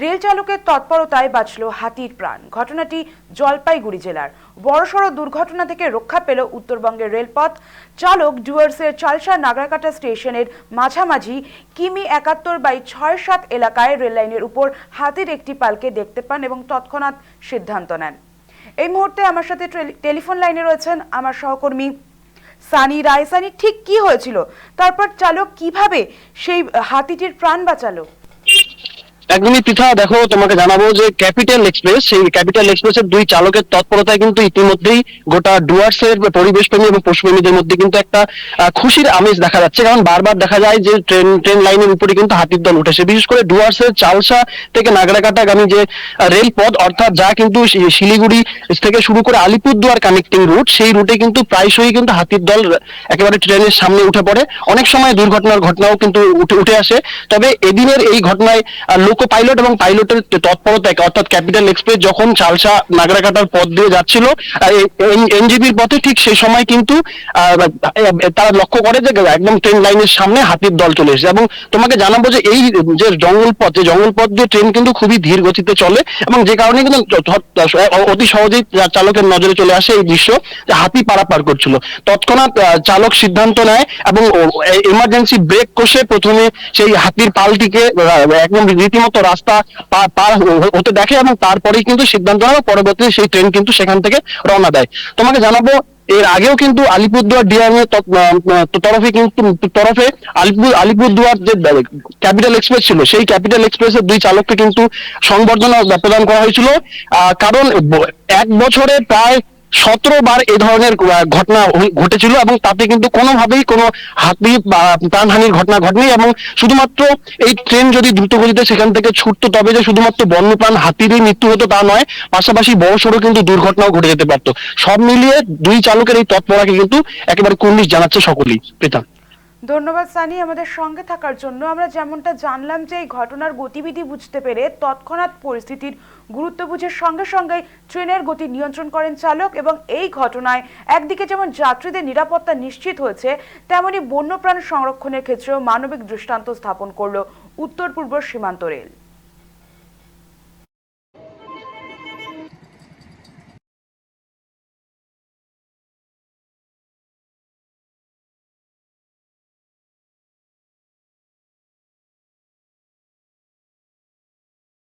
Rail চালকের তৎপরতায় বাঁচল হাতির প্রাণ। ঘটনাটি জলপাইগুড়ি জেলার বড়সড় দুর্ঘটনা থেকে রক্ষা পেল উত্তরবঙ্গের রেলপথ। চালক ডুয়ার্সের চালসা নাগরাকাটা স্টেশনের মাঝামাঝি কিমি একাত্তর বাই ছয় সাত এলাকায় রেললাইনের উপর হাতির একটি পালকে দেখতে পান এবং তৎক্ষণাৎ সিদ্ধান্ত নেন। এই মুহূর্তে আমার সাথে টেলি- টেলিফোন লাইনে রয়েছেন আমার সহকর্মী সানি রায়। সানি, ঠিক কি হয়েছিল? তারপর চালক কীভাবে সেই হাতিটির প্রাণ বাঁচালো? একদমই পৃথা। দেখো তোমাকে জানাব যে ক্যাপিটাল এক্সপ্রেস সেই ক্যাপিটাল এক্সপ্রেসের দুই চালকের তৎপরতায় কিন্তু ইতিমধ্যেই গোটা ডুয়ার্সের পরিবেশ প্রেমী এবং পশুপ্রেমীদের মধ্যে কিন্তু একটা খুশির আমেজ দেখা যাচ্ছে। কারণ বারবার দেখা যায় যে ট্রেন ট্রেন লাইনের উপরে কিন্তু হাতির দল উঠেছে বিশেষ করে ডুয়ার্সের চালসা থেকে নাগরাকাটাগামী যে আহ, রেলপথ অর্থাৎ যা কিন্তু শিলিগুড়ি থেকে শুরু করে আলিপুরদুয়ার কানেক্টিং রুট সেই রুটে কিন্তু প্রায়শই কিন্তু হাতির দল একেবারে ট্রেনের সামনে উঠে পড়ে। অনেক সময় দুর্ঘটনার ঘটনাও কিন্তু উঠে আসে। তবে এদিনের এই ঘটনায় লোকো পাইলট এবং পাইলটের তৎপরতায় অর্থাৎ ক্যাপিটাল এক্সপ্রেস যখন চালসা নাগরাকাটার পথ দিয়ে যাচ্ছিল এনজিবির পথে ঠিক সেই সময় কিন্তু তারা লক্ষ্য করে যে একদম ট্রেন লাইনের সামনে হাতির দল চলে এসেছে। এবং তোমাকে জানাব যে এই যে জঙ্গল পথ যে জঙ্গল পথ দিয়ে ট্রেন কিন্তু খুবই ধীর গতিতে চলে এবং যে কারণে কিন্তু অতি সহজেই চালকের নজরে চলে আসে এই দৃশ্য যে হাতি পারাপার করছিল। তৎক্ষণাৎ চালক সিদ্ধান্ত নেয় এবং এমার্জেন্সি ব্রেক কষে প্রথমে সেই হাতির পালটিকে একদম রীতিমতো রাস্তা পার হতে দেখে এবং তারপরেই কিন্তু সিদ্ধান্ত এবং পরবর্তীতে সেই ট্রেন কিন্তু সেখান থেকে রওনা দেয়। তোমাকে জানাব এর আগেও কিন্তু আলিপুরদুয়ার আহ, তরফে কিন্তু তরফে আলিপুর আলিপুরদুয়ার যে ক্যাপিটাল এক্সপ্রেস ছিল সেই ক্যাপিটাল এক্সপ্রেসের দুই চালককে কিন্তু সংবর্ধনা প্রদান করা হয়েছিল। কারণ এক বছরে প্রায় সতেরো বার এ ধরনের ঘটনা ঘটেছিল এবং তাতে কিন্তু কোনোভাবেই কোনো হাতি প্রাণহানির ঘটনা ঘটেনি এবং শুধুমাত্র এই ট্রেন যদি দ্রুত গতিতে সেখান থেকে ছুটতো, তবে যে শুধুমাত্র বন্যপ্রাণ হাতিরই মৃত্যু হতো তা নয়, পাশাপাশি বড় সড়ো কিন্তু দুর্ঘটনাও ঘটে যেতে পারতো। সব মিলিয়ে দুই চালকের এই তৎপরাকে কিন্তু একেবারে কুর্নিশ জানাচ্ছে সকলেই। প্রীতা ধন্যবাদ সানি আমাদের সঙ্গে থাকার জন্য। আমরা যেমনটা জানলাম যে এই ঘটনার গতিবিধি বুঝতে পেরে তৎক্ষণাৎ পরিস্থিতির গুরুত্ব বুঝে সঙ্গে সঙ্গে ট্রেনের গতি নিয়ন্ত্রণ করেন চালক এবং এই ঘটনায় একদিকে যেমন যাত্রীদের নিরাপত্তা নিশ্চিত হয়েছে, তেমনি বন্যপ্রাণ সংরক্ষণের ক্ষেত্রেও মানবিক দৃষ্টান্ত স্থাপন করল উত্তর পূর্ব সীমান্ত রেল।